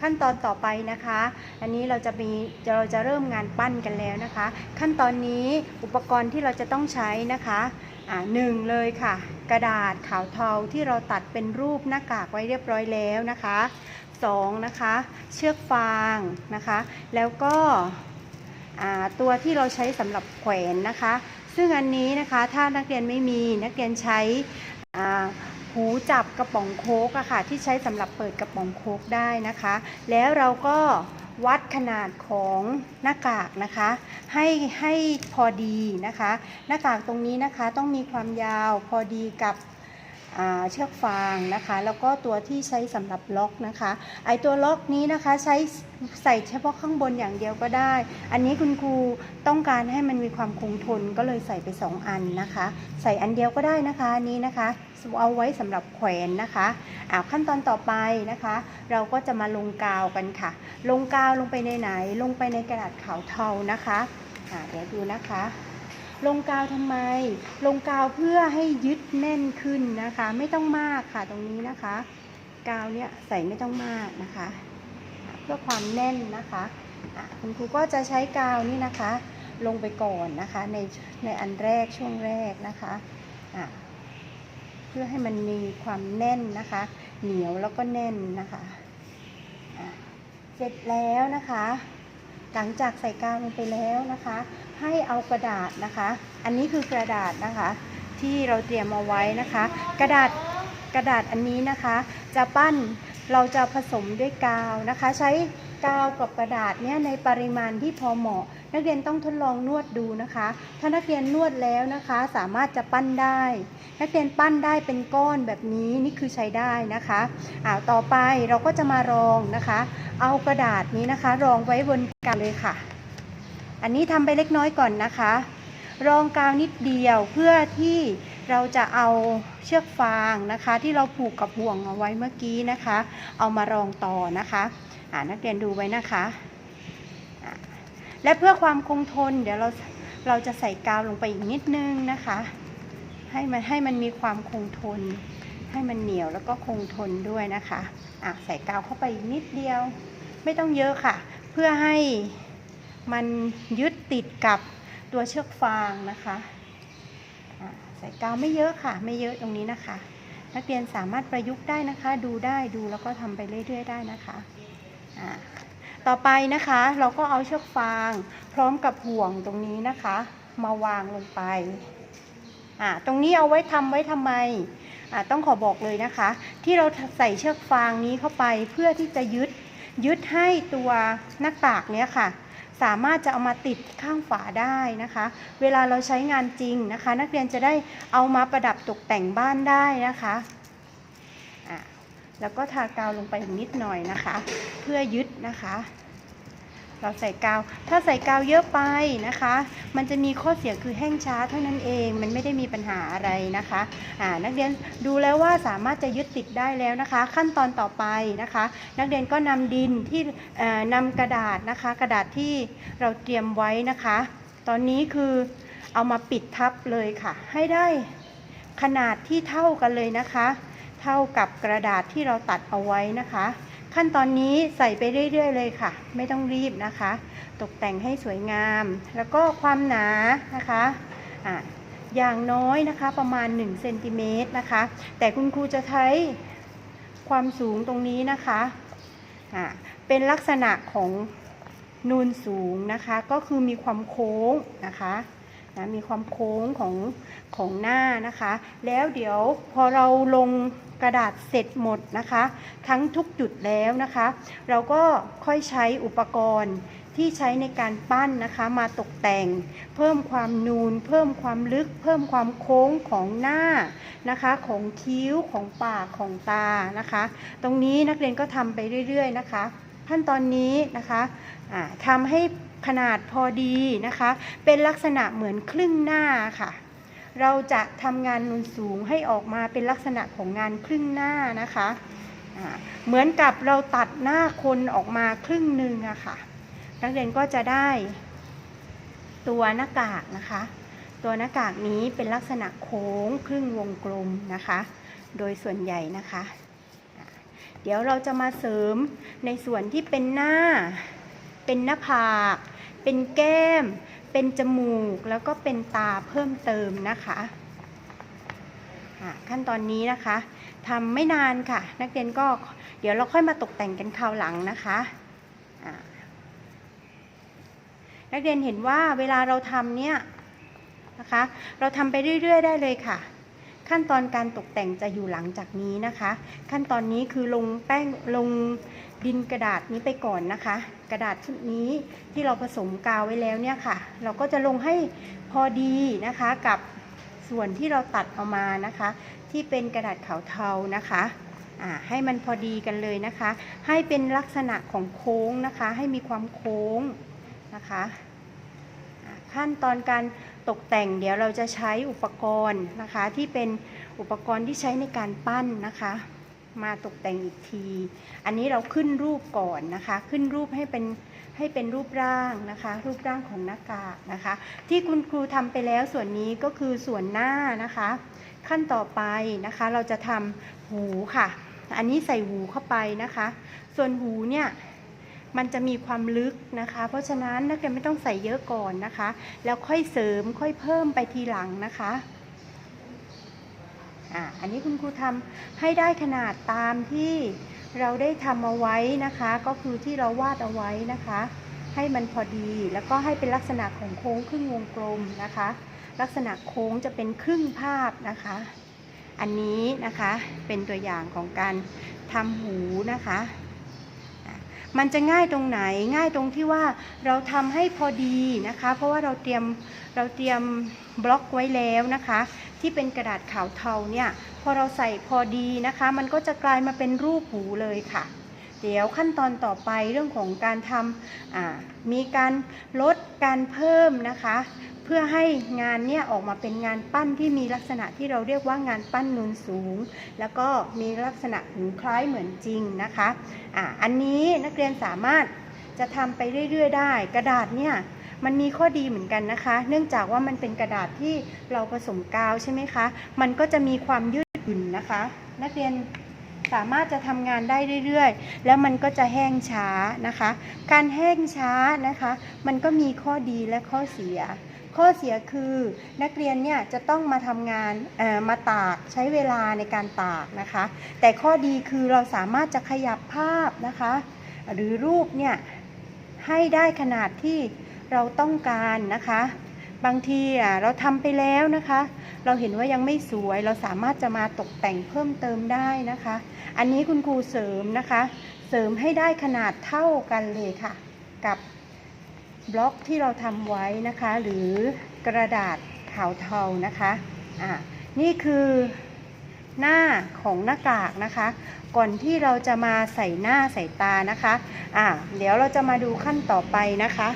ขั้นตอนต่อไปนะคะ อันนี้เราจะมีเราจะเริ่มงานปั้นกันแล้วนะคะ ขั้นตอนนี้อุปกรณ์ที่เราจะต้องใช้นะคะอ่าหนึ่งเลยค่ะ กระดาษขาวเทาที่เราตัดเป็นรูปหน้ากากไว้เรียบร้อยแล้วนะคะสองนะคะเชือกฟางนะคะ แล้วก็ตัวที่เราใช้สำหรับแขวนนะคะ ซึ่งอันนี้นะคะถ้านักเรียนไม่มีนักเรียนใช้ หูจับกระป๋องโค้กอะค่ะ ที่ใช้สำหรับเปิดกระป๋องโค้กได้นะคะ แล้วเราก็วัดขนาดของหน้ากากนะคะ ให้ให้พอดีนะคะ หน้ากากตรงนี้นะคะต้องมีความยาวพอดีกับ เชือกฟางนะคะ แล้วก็ตัวที่ใช้สำหรับล็อกนะคะ ไอตัวล็อกนี้นะคะใช้ใส่เฉพาะข้างบนอย่างเดียวก็ได้ อันนี้คุณครูต้องการให้มันมีความคงทนก็เลยใส่ไป 2 อันนะคะ ใส่อันเดียวก็ได้นะคะนี้นะคะเอาไว้สำหรับแขวนนะคะอ่าขั้นตอนต่อไปนะคะ เราก็จะมาลงกาวกันค่ะ ลงกาวลงไปในไหน ลงไปในกระดาษขาวเทานะคะอ่าเดี๋ยวดูนะคะ ลงกาวทำไม ลงกาวเพื่อให้ยึดแน่นขึ้นนะคะ ไม่ต้องมากค่ะตรงนี้นะคะ กาวเนี่ยใส่ไม่ต้องมากนะคะ เพื่อความแน่นนะคะคุณครูก็จะใช้กาวนี่นะคะ ลงไปก่อนนะคะในในอันแรกช่วงแรกนะคะะเพื่อให้มันมีความแน่นนะคะ เหนียวแล้วก็แน่นนะคะะเสร็จแล้วนะคะ หลังจากใส่กาวลงไปแล้วนะคะ ให้เอากระดาษนะคะ อันนี้คือกระดาษนะคะ ที่เราเตรียมเอาไว้นะคะ กระดาษกระดาษอันนี้นะคะ จะปั้นเราจะผสมด้วยกาวนะคะ ใช้กาวกับกระดาษเนี่ยในปริมาณที่พอเหมาะ นักเรียนต้องทดลองนวดดูนะคะ ถ้านักเรียนนวดแล้วนะคะ สามารถจะปั้นได้ นักเรียนปั้นได้เป็นก้อนแบบนี้นี่คือใช้ได้นะคะอ่าต่อไปเราก็จะมารองนะคะ เอากระดาษนี้นะคะ รองไว้บน กันเลยค่ะ อันนี้ทำไปเล็กน้อยก่อนนะคะ รองกาวนิดเดียวเพื่อที่เราจะเอาเชือกฟางนะคะ ที่เราผูกกับห่วงเอาไว้เมื่อกี้นะคะ เอามารองต่อนะคะอ่านักเรียนดูไว้นะคะ และเพื่อความคงทนเดี๋ยวเราเราจะใส่กาวลงไปอีกนิดนึงนะคะ ให้มันให้มันมีความคงทน ให้มันเหนียวแล้วก็คงทนด้วยนะคะอะใส่กาวเข้าไปอีกนิดเดียว ไม่ต้องเยอะค่ะ เพื่อให้มันยึดติดกับตัวเชือกฟางนะคะใส่กาวไม่เยอะค่ะ ไม่เยอะตรงนี้นะคะ นักเรียนสามารถประยุกต์ได้นะคะ ดูได้ดูแล้วก็ทำไปเรื่อย ๆ ได้นะคะะต่อไปนะคะเราก็เอาเชือกฟาง พร้อมกับห่วงตรงนี้นะคะ มาวางลงไปอะตรงนี้เอาไว้ทำไว้ทำไมอะต้องขอบอกเลยนะคะ ที่เราใส่เชือกฟางนี้เข้าไปเพื่อที่จะยึด ยึดให้ตัวหน้าตากเนี้ยค่ะ สามารถจะเอามาติดข้างฝาได้นะคะ เวลาเราใช้งานจริงนะคะ นักเรียนจะได้เอามาประดับตกแต่งบ้านได้นะคะแล้วก็ทากาวลงไปนิดหน่อยนะคะ เพื่อยึดนะคะ เราใส่กาว ถ้าใส่กาวเยอะไปนะคะ มันจะมีข้อเสียคือแห้งช้าเท่านั้นเอง มันไม่ได้มีปัญหาอะไรนะคะอ่านักเรียนดูแล้วว่าสามารถจะยึดติดได้แล้วนะคะ ขั้นตอนต่อไปนะคะ นักเรียนก็นำดินที่เอ่อนำกระดาษนะคะ กระดาษที่เราเตรียมไว้นะคะ ตอนนี้คือเอามาปิดทับเลยค่ะ ให้ได้ขนาดที่เท่ากันเลยนะคะ เท่ากับกระดาษที่เราตัดเอาไว้นะคะ ขั้นตอนนี้ใส่ไปเรื่อย ๆ เลยค่ะ ไม่ต้องรีบนะคะ ตกแต่งให้สวยงาม แล้วก็ความหนานะคะอะอย่างน้อยนะคะประมาณ1เซนติเมตรนะคะ แต่คุณครูจะใช้ความสูงตรงนี้นะคะอะเป็นลักษณะของนูนสูงนะคะ ก็คือมีความโค้งนะคะนะมีความโค้งของของหน้านะคะ แล้วเดี๋ยวพอเราลง ระดาษเสร็จหมดนะคะ ทั้งทุกจุดแล้วนะคะ เราก็ค่อยใช้อุปกรณ์ที่ใช้ในการปั้นนะคะมาตกแต่ง เพิ่มความนูน เพิ่มความลึก เพิ่มความโค้งของหน้านะคะ ของคิ้วของปากของตานะคะ ตรงนี้นักเรียนก็ทำไปเรื่อยๆนะคะ ขั้นตอนนี้นะคะอ่าทำให้ขนาดพอดีนะคะ เป็นลักษณะเหมือนครึ่งหน้าค่ะ เราจะทำงานนูนสูงให้ออกมาเป็นลักษณะของงานครึ่งหน้านะคะ เหมือนกับเราตัดหน้าคนออกมาครึ่งหนึ่งอะค่ะ นักเรียนก็จะได้ตัวหน้ากากนะคะ ตัวหน้ากากนี้เป็นลักษณะโค้งครึ่งวงกลมนะคะ โดยส่วนใหญ่นะคะ เดี๋ยวเราจะมาเสริมในส่วนที่เป็นหน้า เป็นหน้าผาก เป็นแก้ม เป็นจมูกแล้วก็เป็นตาเพิ่มเติมนะคะขั้นตอนนี้นะคะทำไม่นานค่ะ นักเรียนก็เดี๋ยวเราค่อยมาตกแต่งกันคราวหลังนะคะอะนักเรียนเห็นว่าเวลาเราทำเนี่ยนะคะ เราทำไปเรื่อย ๆ ได้เลยค่ะ ขั้นตอนการตกแต่งจะอยู่หลังจากนี้นะคะ ขั้นตอนนี้คือลงแป้งลง ดินกระดาษนี้ไปก่อนนะคะ กระดาษชุดนี้ที่เราผสมกาวไว้แล้วเนี่ยค่ะ เราก็จะลงให้พอดีนะคะกับส่วนที่เราตัดเอามานะคะ ที่เป็นกระดาษขาวเทานะคะให้มันพอดีกันเลยนะคะ ให้เป็นลักษณะของโค้งนะคะ ให้มีความโค้งนะคะขั้นตอนการตกแต่งเดี๋ยวเราจะใช้อุปกรณ์นะคะ ที่เป็นอุปกรณ์ที่ใช้ในการปั้นนะคะ มาตกแต่งอีกที อันนี้เราขึ้นรูปก่อนนะคะ ขึ้นรูปให้เป็นให้เป็นรูปร่างนะคะ รูปร่างของหน้ากากนะคะ ที่คุณครูทำไปแล้วส่วนนี้ก็คือส่วนหน้านะคะ ขั้นต่อไปนะคะ เราจะทำหูค่ะ อันนี้ใส่หูเข้าไปนะคะ ส่วนหูเนี่ยมันจะมีความลึกนะคะ เพราะฉะนั้นนักเรียนไม่ต้องใส่เยอะก่อนนะคะ แล้วค่อยเสริมค่อยเพิ่มไปทีหลังนะคะ อะอันนี้คุณครูทำให้ได้ขนาดตามที่เราได้ทำเอาไว้นะคะ ก็คือที่เราวาดเอาไว้นะคะ ให้มันพอดีแล้วก็ให้เป็นลักษณะของโค้งครึ่งวงกลมนะคะ ลักษณะโค้งจะเป็นครึ่งภาพนะคะ อันนี้นะคะเป็นตัวอย่างของการทำหูนะคะ มันจะง่ายตรงไหนง่ายตรงที่ว่าเราทำให้พอดีนะคะ เพราะว่าเราเตรียมเราเตรียมบล็อกไว้แล้วนะคะ ที่เป็นกระดาษขาวเทาเนี่ยพอเราใส่พอดีนะคะ มันก็จะกลายมาเป็นรูปหูเลยค่ะ เดี๋ยวขั้นตอนต่อไปเรื่องของการทำมีการลดการเพิ่มนะคะ เพื่อให้งานเนี่ยออกมาเป็นงานปั้นที่มีลักษณะที่เราเรียกว่างานปั้นนูนสูง แล้วก็มีลักษณะหูคล้ายเหมือนจริงนะคะอ่าอันนี้นักเรียนสามารถจะทำไปเรื่อย ๆ ได้ กระดาษเนี่ยมันมีข้อดีเหมือนกันนะคะ เนื่องจากว่ามันเป็นกระดาษที่เราผสมกาวใช่ไหมคะ มันก็จะมีความยืดหยุ่นนะคะ นักเรียน สามารถจะทำงานได้เรื่อยๆ แล้วมันก็จะแห้งช้านะคะ การแห้งช้านะคะ มันก็มีข้อดีและข้อเสีย ข้อเสียคือนักเรียนเนี่ยจะต้องมาทำงานมาตากใช้เวลาในการตากนะคะ แต่ข้อดีคือเราสามารถจะขยับภาพนะคะ หรือรูปเนี่ยให้ได้ขนาดที่เราต้องการนะคะ บางทีอะเราทำไปแล้วนะคะ เราเห็นว่ายังไม่สวยเราสามารถจะมาตกแต่งเพิ่มเติมได้นะคะ อันนี้คุณครูเสริมนะคะ เสริมให้ได้ขนาดเท่ากันเลยค่ะ กับบล็อกที่เราทำไว้นะคะ หรือกระดาษขาวเทานะคะอ่านี่คือหน้าของหน้ากากนะคะ ก่อนที่เราจะมาใส่หน้าใส่ตานะคะอ่าเดี๋ยวเราจะมาดูขั้นต่อไปนะคะ